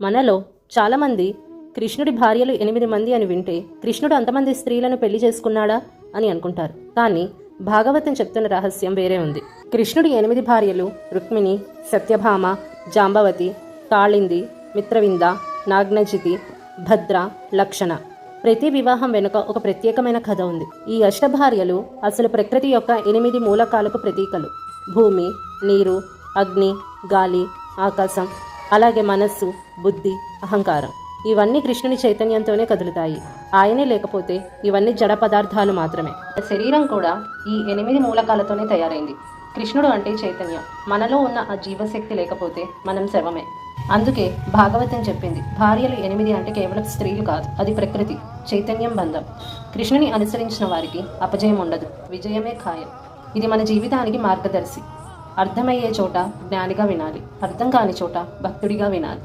మనలో చాలామంది కృష్ణుడి భార్యలు ఎనిమిది మంది అని వింటే కృష్ణుడు అంతమంది స్త్రీలను పెళ్ళి చేసుకున్నాడా అని అనుకుంటారు. కానీ భాగవతం చెప్తున్న రహస్యం వేరే ఉంది. కృష్ణుడి ఎనిమిది భార్యలు రుక్మిణి సత్యభామ జాంబవతి కాళింది మిత్రవింద నాగ్నజితి భద్ర లక్షణ. ప్రతి వివాహం వెనుక ఒక ప్రత్యేకమైన కథ ఉంది. ఈ అష్టభార్యలు అసలు ప్రకృతి యొక్క ఎనిమిది మూలకాలకు ప్రతీకలు. భూమి నీరు అగ్ని గాలి ఆకాశం అలాగే మనస్సు బుద్ధి అహంకారం ఇవన్నీ కృష్ణుని చైతన్యంతోనే కదులుతాయి. ఆయనే లేకపోతే ఇవన్నీ జడ పదార్థాలు మాత్రమే. శరీరం కూడా ఈ ఎనిమిది మూలకాలతోనే తయారైంది. కృష్ణుడు అంటే చైతన్యం. మనలో ఉన్న ఆ జీవశక్తి లేకపోతే మనం శవమే. అందుకే భాగవతం చెప్పింది భార్యలు ఎనిమిది అంటే కేవలం స్త్రీలు కాదు అది ప్రకృతి చైతన్యం బంధం. కృష్ణుని అనుసరించిన వారికి అపజయం ఉండదు విజయమే ఖాయం. ఇది మన జీవితానికి మార్గదర్శి. అర్థమయ్యే చోట జ్ఞానిగా వినాలి. అర్థం కాని చోట భక్తుడిగా వినాలి.